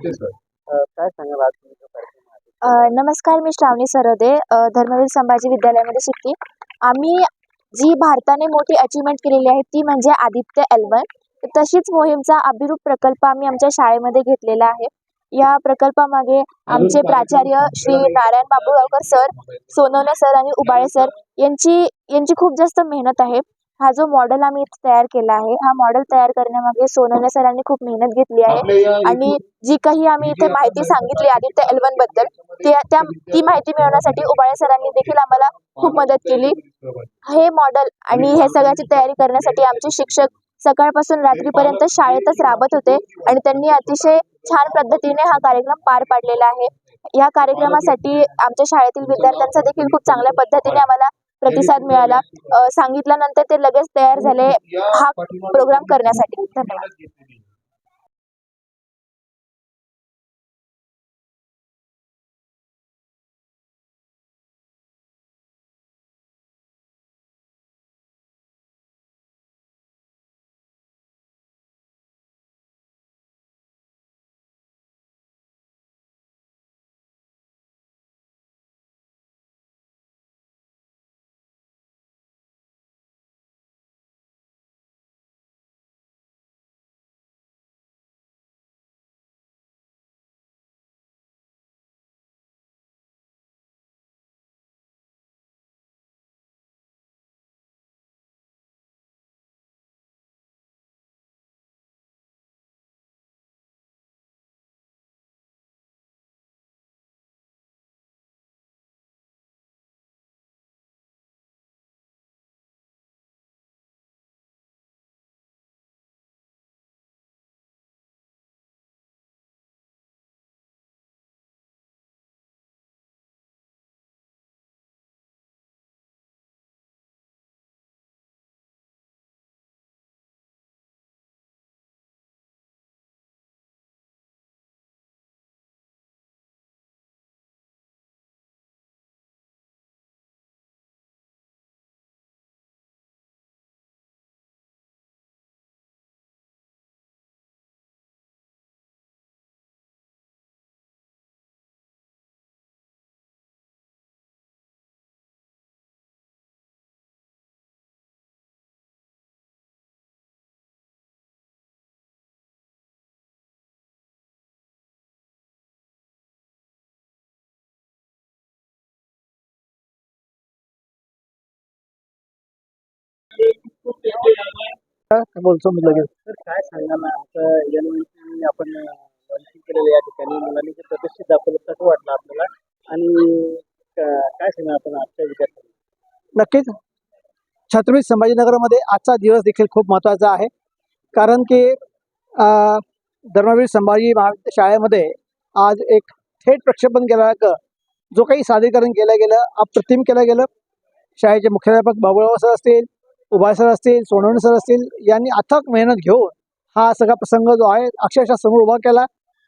काय सांगाल आज तुमचा कार्यक्रम आहे? अ, नमस्कार मी श्रावणी सरोदे अ, धर्मवीर संभाजी विद्यालयामध्ये शिकते. आम्ही जी भारताने मोठी अचिव्हमेंट केलेली आहे ती म्हणजे आदित्य एल्वन तशीच मोहीमचा अभिरूप प्रकल्प आम्ही आमच्या शाळेमध्ये घेतलेला आहे. या प्रकल्पामागे आमचे प्राचार्य श्री नारायण बाबूगावकर सर सोनवणे सर आणि उबाळे सर यांची यांची खूप जास्त मेहनत आहे. हा जो मॉडेल आम्ही इथे तयार केला आहे हा मॉडेल तयार करण्यामागे सोनवणे सरांनी खूप मेहनत घेतली आहे. आणि जी काही आम्ही इथे माहिती सांगितली आदित्य एल्वनबद्दल ते त्या ती माहिती मिळवण्यासाठी उबाळे सरांनी देखील आम्हाला खूप मदत केली. हे मॉडेल आणि हे सगळ्याची तयारी करण्यासाठी आमचे शिक्षक सकाळपासून रात्रीपर्यंत शाळेतच राबत होते आणि त्यांनी अतिशय छान पद्धतीने हा कार्यक्रम पार पाडलेला आहे. या कार्यक्रमासाठी आमच्या शाळेतील विद्यार्थ्यांचा देखील खूप चांगल्या पद्धतीने आम्हाला प्रतिसाद मिळाला. सांगितल्यानंतर ते लगेच तयार झाले. हा प्रोग्राम करण्यासाठी. धन्यवाद. बोलतो मी लगेच? तर काय सांगाल आता एलवनची आपण लॉन्चिंग केलेलं या ठिकाणी मुलांनी जे प्रतिष्ठित दाखवलं कसं वाटलं आपल्याला. आणि काय सांगा आपण आजच्या विद्यार्थ्यांना? नक्कीच. छत्रपती संभाजीनगरमध्ये आजचा दिवस देखील खूप महत्त्वाचा आहे. कारण की धर्मवीर संभाजी महाविद्या शाळेमध्ये आज एक थेट प्रक्षेपण केलं जो काही सादरीकरण केलं गेलं अप्रतिम केलं गेलं. शाळेचे मुख्याध्यापक बाबुराव सर असतील उभा सर असतील सोनवणे सर असतील यांनी अथक मेहनत घेऊन हा सगळा प्रसंग जो आहे अक्षरशः समोर उभा केला.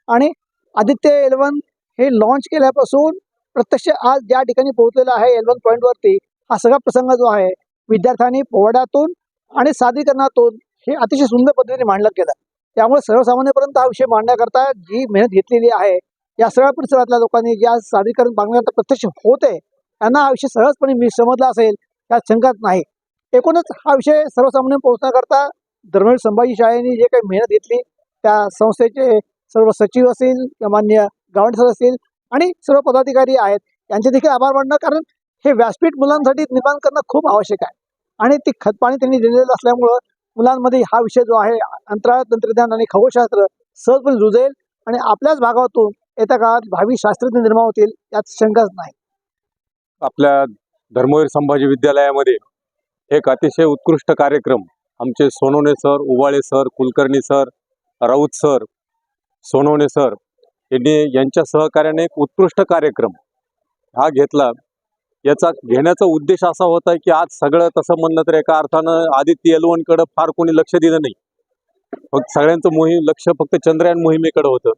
आणि आदित्य एलवन हे लॉन्च केल्यापासून प्रत्यक्ष आज ज्या ठिकाणी पोहोचलेला आहे एलवन पॉईंटवरती हा सगळा प्रसंग जो आहे विद्यार्थ्यांनी पोवाड्यातून आणि सादरीकरणातून हे अतिशय सुंदर पद्धतीने मांडलं गेलं त्यामुळे सर्वसामान्यपर्यंत हा विषय मांडण्याकरता जी मेहनत घेतलेली आहे या सगळ्या परिसरातल्या लोकांनी ज्या सादरीकरण मागण्याकरता प्रत्यक्ष होते त्यांना हा विषय सहजपणे मी समजला असेल त्यात शंकाच नाही. एकूणच हा विषय सर्वसामान्य पोहोचण्याकरता धर्मवीर संभाजी शाळेने जे काही मेहनत घेतली त्या संस्थेचे सर्व सचिव असतील मान्य गावंड सर असतील आणि सर्व पदाधिकारी आहेत यांचे देखील आभार मानणं कारण हे व्यासपीठ मुलांसाठी निर्माण करणं खूप आवश्यक आहे. आणि ती खतपाणी त्यांनी दिलेलं असल्यामुळं मुलांमध्ये हा विषय जो आहे अंतराळ तंत्रज्ञान आणि खगोलशास्त्र सहजपणे रुजेल आणि आपल्याच भागातून येत्या काळात भावी शास्त्रज्ञ निर्माण होतील यात शंकाच नाही. आपल्या धर्मवीर संभाजी विद्यालयामध्ये एक अतिशय उत्कृष्ट कार्यक्रम. आमचे Sonawane sir Ubale sir Kulkarni sir Raut sir Sonawane sir यांनी यांच्या सहकार्याने एक उत्कृष्ट कार्यक्रम हा घेतला. याचा घेण्याचा उद्देश असा होता की आज सगळं तसं म्हणलं तर एका अर्थानं आदित्य एलवनकडं फार कोणी लक्ष दिलं नाही. फक्त सगळ्यांचं मोहीम लक्ष फक्त चंद्रयान मोहिमेकडे होतं.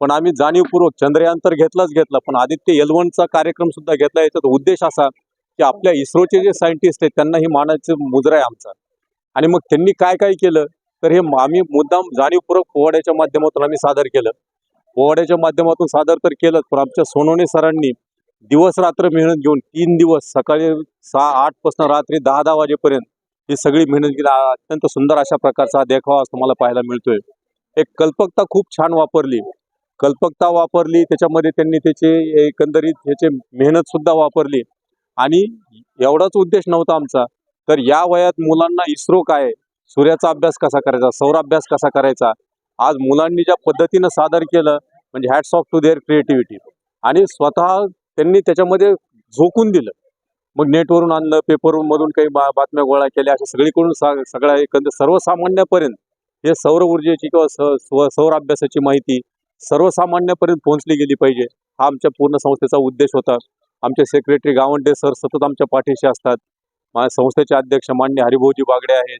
पण आम्ही जाणीवपूर्वक चंद्रयान तर घेतलाच घेतला पण आदित्य एलवनचा कार्यक्रम सुद्धा घेतला. याचा उद्देश असा की आपल्या इस्रोचे जे सायंटिस्ट आहेत त्यांना ही मानाचं मुजरा आहे आमचा. आणि मग त्यांनी काय काय केलं तर हे आम्ही मुद्दाम जाणीवपूर्वक पोवाड्याच्या माध्यमातून आम्ही सादर केलं. पोवाड्याच्या माध्यमातून सादर तर केलं पण आमच्या सोनवणे सरांनी दिवस रात्र मेहनत घेऊन तीन दिवस सकाळी सहा आठपासून रात्री दहा दहा वाजेपर्यंत ही सगळी मेहनत केली. अत्यंत सुंदर अशा प्रकारचा देखावा आज तुम्हाला पाहायला मिळतोय. एक कल्पकता खूप छान वापरली. कल्पकता वापरली त्याच्यामध्ये त्यांनी त्याचे एकंदरीत ह्याचे मेहनत सुद्धा वापरली. आणि एवढाच उद्देश नव्हता आमचा. तर या वयात मुलांना इस्रो काय? सूर्याचा अभ्यास कसा करायचा? सौर अभ्यास कसा करायचा? आज मुलांनी ज्या पद्धतीनं सादर केलं म्हणजे hats off to their creativity आणि स्वतः त्यांनी त्याच्यामध्ये झोकून दिलं. मग नेटवरून आणलं पेपरवरून मधून काही बा बातम्या गोळा केल्या अशा सगळीकडून सा सगळ्या एकंदर सर्वसामान्यापर्यंत. हे सौर ऊर्जेची किंवा स सौर अभ्यासाची माहिती सर्वसामान्यापर्यंत पोहोचली गेली पाहिजे. हा आमच्या पूर्ण संस्थेचा उद्देश होता. आमचे सेक्रेटरी गावंडे सर सतत आमच्या पाठीशी असतात. माझ्या संस्थेचे अध्यक्ष मान्य हरिभाऊजी बागडे आहेत.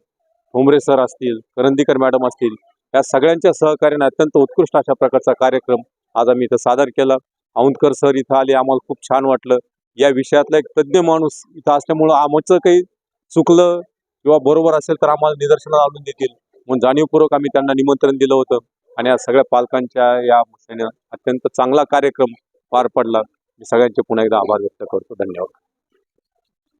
ठोंबरे सर असतील करंदीकर मॅडम असतील या सगळ्यांच्या सहकार्याने अत्यंत उत्कृष्ट अशा प्रकारचा कार्यक्रम आज आम्ही इथं सादर केला. औंदकर सर इथं आले आम्हाला खूप छान वाटलं. या विषयातला एक तज्ज्ञ माणूस इथं असल्यामुळं आमचं काही चुकलं किंवा बरोबर असेल तर आम्हाला निदर्शनाला आणून देतील. म्हणून जाणीवपूर्वक आम्ही त्यांना निमंत्रण दिलं होतं. आणि या सगळ्या पालकांच्या या अत्यंत चांगला कार्यक्रम पार पडला. मी सगळ्यांचे पुन्हा एकदा आभार व्यक्त करतो. धन्यवाद.